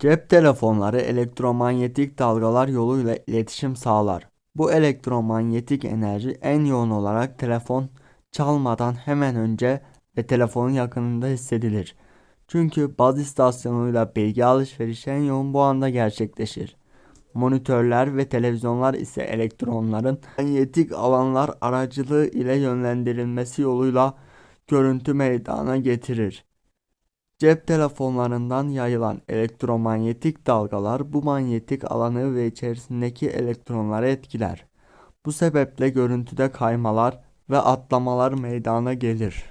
Cep telefonları elektromanyetik dalgalar yoluyla iletişim sağlar. Bu elektromanyetik enerji en yoğun olarak telefon çalmadan hemen önce ve telefonun yakınında hissedilir. Çünkü baz istasyonuyla bilgi alışverişi en yoğun bu anda gerçekleşir. Monitörler ve televizyonlar ise elektronların manyetik alanlar aracılığı ile yönlendirilmesi yoluyla görüntü meydana getirir. Cep telefonlarından yayılan elektromanyetik dalgalar bu manyetik alanı ve içerisindeki elektronları etkiler. Bu sebeple görüntüde kaymalar ve atlamalar meydana gelir.